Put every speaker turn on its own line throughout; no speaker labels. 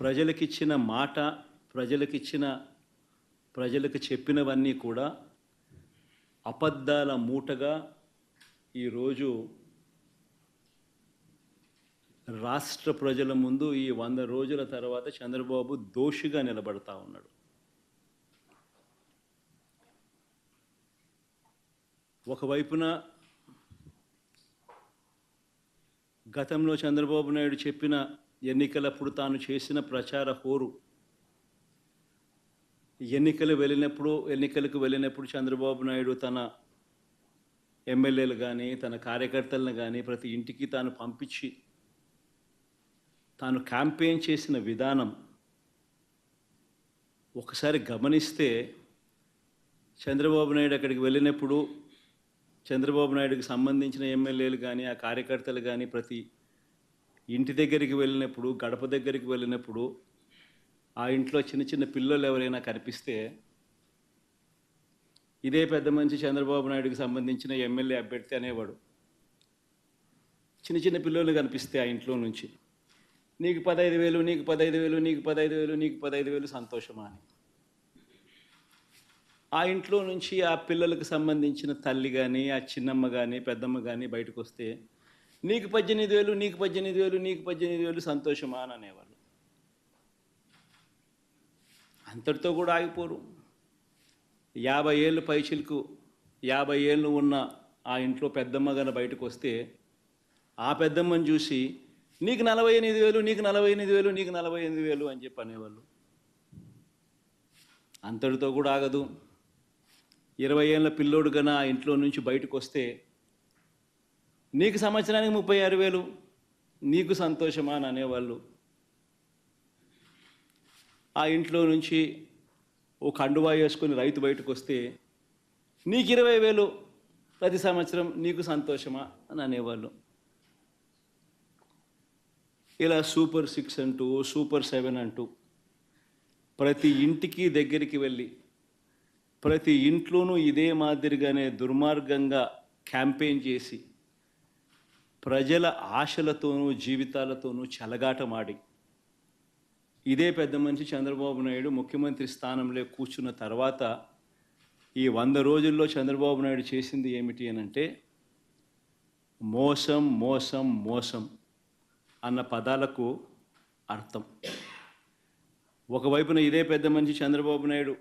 ప్రజలకిచ్చిన మాట ప్రజలకిచ్చిన ప్రజలకు చెప్పినవన్నీ కూడా అబద్ధాల మూటగా ఈరోజు రాష్ట్ర ప్రజల ముందు ఈ వంద రోజుల తర్వాత చంద్రబాబు దోషిగా నిలబడతా ఉన్నాడు. ఒకవైపున గతంలో చంద్రబాబు నాయుడు చెప్పిన ఎన్నికలప్పుడు తాను చేసిన ప్రచార హోరు. ఎన్నికలు వెళ్ళినప్పుడు ఎన్నికలకు వెళ్ళినప్పుడు చంద్రబాబు నాయుడు తన ఎమ్మెల్యేలు కానీ తన కార్యకర్తలను కానీ ప్రతి ఇంటికి తాను పంపించి తాను క్యాంపెయిన్ చేసిన విధానం ఒకసారి గమనిస్తే చంద్రబాబు నాయుడు అక్కడికి వెళ్ళినప్పుడు చంద్రబాబు నాయుడుకి సంబంధించిన ఎమ్మెల్యేలు కానీ ఆ కార్యకర్తలు కానీ ప్రతి ఇంటి దగ్గరికి వెళ్ళినప్పుడు గడప దగ్గరికి వెళ్ళినప్పుడు ఆ ఇంట్లో చిన్న చిన్న పిల్లలు ఎవరైనా కనిపిస్తే ఇదే పెద్ద మంచి చంద్రబాబు నాయుడుకి సంబంధించిన ఎమ్మెల్యే అభ్యర్థి అనేవాడు. చిన్న చిన్న పిల్లలు కనిపిస్తే ఆ ఇంట్లో నుంచి. నీకు పదహైదు వేలు నీకు పదహైదు వేలు నీకు పదహైదు వేలు నీకు పదహైదు వేలు సంతోషమా అని. ఆ ఇంట్లో నుంచి ఆ పిల్లలకు సంబంధించిన తల్లి కానీ ఆ చిన్నమ్మ కానీ పెద్దమ్మ కానీ బయటకు వస్తే నీకు పద్దెనిమిది వేలు నీకు పద్దెనిమిది వేలు నీకు పద్దెనిమిది వేలు సంతోషమా అని అనేవాళ్ళు. అంతటితో కూడా ఆగిపోరు. యాభై ఏళ్ళు పైచిలకు యాభై ఏళ్ళు ఉన్న ఆ ఇంట్లో పెద్దమ్మ గారు బయటకు వస్తే ఆ పెద్దమ్మని చూసి నీకు నలభై ఎనిమిది వేలు నీకు నలభై ఎనిమిది వేలు నీకు నలభై ఎనిమిది వేలు అని చెప్పి అనేవాళ్ళు. అంతటితో కూడా ఆగదు. ఇరవై ఏళ్ళ పిల్లోడు కన్నా ఆ ఇంట్లో నుంచి బయటకు వస్తే నీకు సంవత్సరానికి ముప్పై ఆరు వేలు నీకు సంతోషమా అని అనేవాళ్ళు. ఆ ఇంట్లో నుంచి ఓ కండువా వేసుకొని రైతు బయటకు వస్తే నీకు ఇరవై వేలు ప్రతి సంవత్సరం నీకు సంతోషమా అని అనేవాళ్ళు. ఇలా సూపర్ సిక్స్ అంటూ సూపర్ సెవెన్ అంటూ ప్రతి ఇంటికి దగ్గరికి వెళ్ళి ప్రతి ఇంట్లోనూ ఇదే మాదిరిగానే దుర్మార్గంగా క్యాంపెయిన్ చేసి ప్రజల ఆశలతోనూ జీవితాలతోనూ చెలగాటమాడి. ఇదే పెద్ద మనిషి చంద్రబాబు నాయుడు ముఖ్యమంత్రి స్థానంలో కూర్చున్న తర్వాత ఈ వంద రోజుల్లో చంద్రబాబు నాయుడు చేసింది ఏమిటి అని అంటే మోసం మోసం మోసం అన్న పదాలకు అర్థం. ఒకవైపున ఇదే పెద్ద మనిషి చంద్రబాబు నాయుడు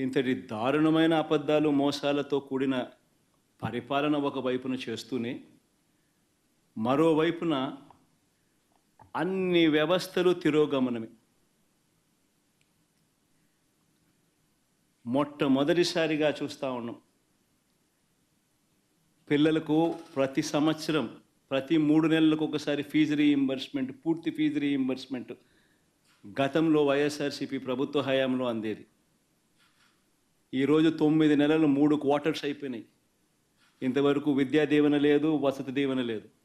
ఇంతటి దారుణమైన అబద్ధాలు మోసాలతో కూడిన పరిపాలన ఒకవైపున చేస్తూనే మరోవైపున అన్ని వ్యవస్థలు తిరోగమనమే. మొట్టమొదటిసారిగా చూస్తూ ఉన్నాం. పిల్లలకు ప్రతి సంవత్సరం ప్రతి మూడు నెలలకు ఒకసారి ఫీజు రీఇంబర్స్మెంట్ పూర్తి ఫీజు రీఇంబర్స్మెంట్ గతంలో వైఎస్ఆర్సీపీ ప్రభుత్వ హయాంలో అందేది. ఈరోజు తొమ్మిది నెలలు మూడు క్వార్టర్స్ అయిపోయినాయి. ఇంతవరకు విద్యా దీవెన లేదు వసతి దీవెన లేదు.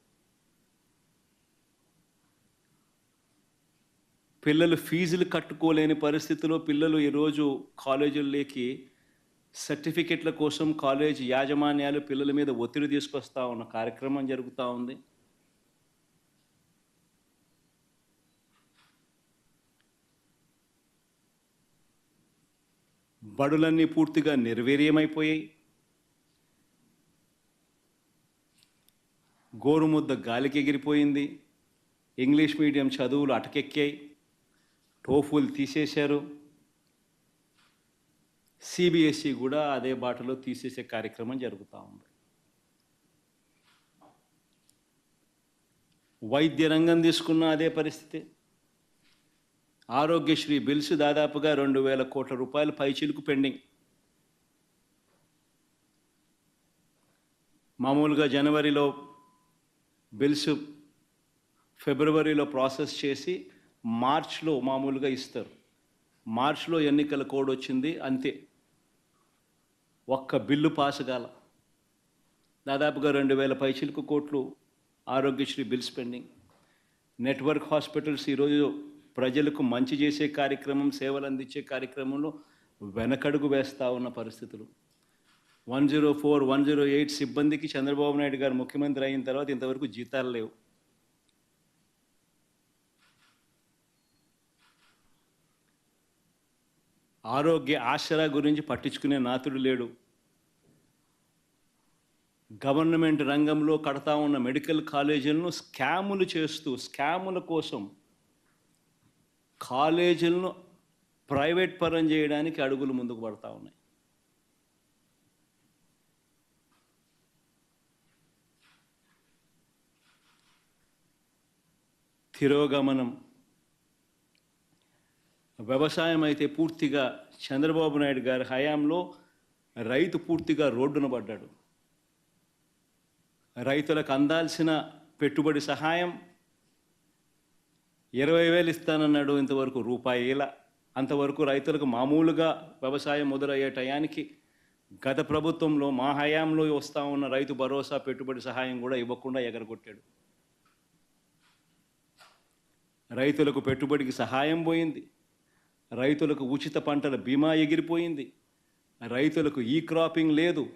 పిల్లలు ఫీజులు కట్టుకోలేని పరిస్థితిలో పిల్లలు ఈరోజు కాలేజీల్లోకి సర్టిఫికెట్ల కోసం కాలేజ్ యాజమాన్యాలు పిల్లల మీద ఒత్తిడి తీసుకొస్తా ఉన్న కార్యక్రమం జరుగుతూ ఉంది. బడులన్నీ పూర్తిగా నిర్వీర్యమైపోయాయి. గోరుముద్ద గాలికి ఎగిరిపోయింది. ఇంగ్లీష్ మీడియం చదువులు అటకెక్కాయి. టోఫుల్ తీసేశారు. సిబిఎస్ఈ కూడా అదే బాటలో తీసేసే కార్యక్రమం జరుగుతూ ఉంది. వైద్య రంగం తీసుకున్న అదే పరిస్థితి. ఆరోగ్యశ్రీ బిల్స్ దాదాపుగా రెండు వేల కోట్ల రూపాయల పైచిలుకు పెండింగ్. మామూలుగా జనవరిలో బిల్స్ ఫిబ్రవరిలో ప్రాసెస్ చేసి మార్చ్లో మామూలుగా ఇస్తారు. మార్చ్లో ఎన్నికల కోడ్ వచ్చింది అంతే. ఒక్క బిల్లు పాస్ కాల. దాదాపుగా రెండు వేల పైచిలకు కోట్లు Aarogyasri bills pending. Network hospitals ఈరోజు ప్రజలకు మంచి చేసే కార్యక్రమం సేవలు అందించే కార్యక్రమంలో వెనకడుగు వేస్తూ ఉన్న పరిస్థితులు. One zero four one zero eight సిబ్బందికి చంద్రబాబు నాయుడు గారు ముఖ్యమంత్రి అయిన తర్వాత ఇంతవరకు జీతాలు లేవు. ఆరోగ్య ఆసరా గురించి పట్టించుకునే నాతుడు లేడు. గవర్నమెంట్ రంగంలో కడతా ఉన్న మెడికల్ కాలేజీలను స్కాములు చేస్తూ స్కాముల కోసం కాలేజీలను ప్రైవేట్ పరం చేయడానికి అడుగులు ముందుకు పడతా ఉన్నాయి. తిరోగమనం వ్యవసాయం అయితే పూర్తిగా చంద్రబాబు నాయుడు గారి హయాంలో రైతు పూర్తిగా రోడ్డున పడ్డాడు. రైతులకు అందాల్సిన పెట్టుబడి సహాయం ఇరవై వేలు ఇస్తానన్నాడు ఇంతవరకు రూపాయిల అంతవరకు రైతులకు మామూలుగా వ్యవసాయం మొదలయ్యే టయానికి గత ప్రభుత్వంలో మా హయాంలో వస్తూ ఉన్న రైతు భరోసా పెట్టుబడి సహాయం కూడా ఇవ్వకుండా ఎగరగొట్టాడు. రైతులకు పెట్టుబడికి సహాయం పోయింది. రైతులకు ఉచిత పంటల బీమా ఎగిరిపోయింది. రైతులకు ఈ క్రాపింగ్ లేదు.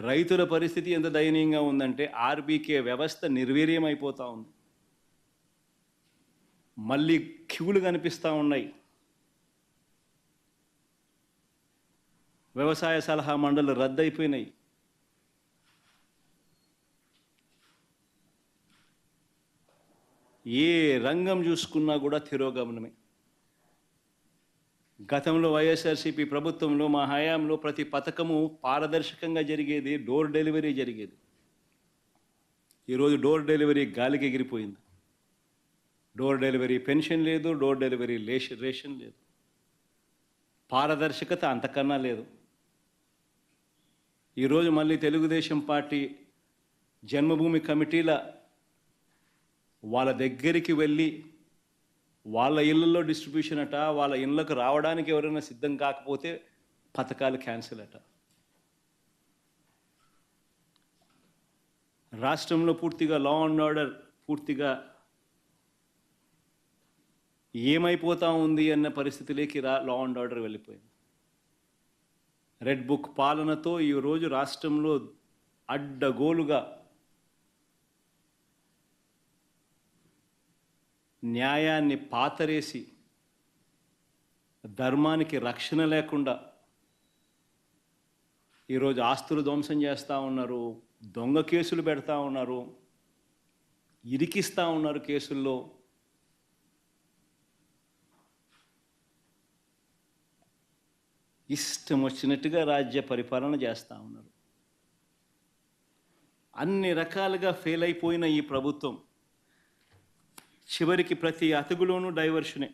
రైతుల పరిస్థితి ఎంత దయనీయంగా ఉందంటే ఆర్బీకే వ్యవస్థ నిర్వీర్యం అయిపోతూ ఉంది. మళ్ళీ క్యూలు కనిపిస్తూ ఉన్నాయి. వ్యవసాయ సలహా మండలి రద్దయిపోయినాయి. ఏ రంగం చూసుకున్నా కూడా తిరోగమనమే. గతంలో వైఎస్ఆర్సీపీ ప్రభుత్వంలో మా హయాంలో ప్రతి పథకము పారదర్శకంగా జరిగేది డోర్ డెలివరీ జరిగేది. ఈరోజు డోర్ డెలివరీ గాలికి ఎగిరిపోయింది. డోర్ డెలివరీ పెన్షన్ లేదు డోర్ డెలివరీ లేష రేషన్ లేదు. పారదర్శకత అంతకన్నా లేదు. ఈరోజు మళ్ళీ తెలుగుదేశం పార్టీ జన్మభూమి కమిటీల వాళ్ళ దగ్గరికి వెళ్ళి వాళ్ళ ఇళ్ళల్లో డిస్ట్రిబ్యూషన్ అట వాళ్ళ ఇళ్ళకు రావడానికి ఎవరైనా సిద్ధం కాకపోతే పథకాలు క్యాన్సిల్ అట. రాష్ట్రంలో పూర్తిగా లా అండ్ ఆర్డర్ పూర్తిగా ఏమైపోతా ఉంది అన్న పరిస్థితిలోకి రా లా అండ్ ఆర్డర్ వెళ్ళిపోయింది. రెడ్ బుక్ పాలనతో ఈరోజు రాష్ట్రంలో అడ్డగోలుగా న్యాయాన్ని పాతరేసి ధర్మానికి రక్షణ లేకుండా ఈరోజు ఆస్తులు ధ్వంసం చేస్తూ ఉన్నారు దొంగ కేసులు పెడతా ఉన్నారు ఇరికిస్తూ ఉన్నారు కేసుల్లో. ఇష్టం వచ్చినట్టుగా రాజ్య పరిపాలన చేస్తూ ఉన్నారు. అన్ని రకాలుగా ఫెయిల్ అయిపోయిన ఈ ప్రభుత్వం చివరికి ప్రతి అతుగులోనూ డైవర్షనే.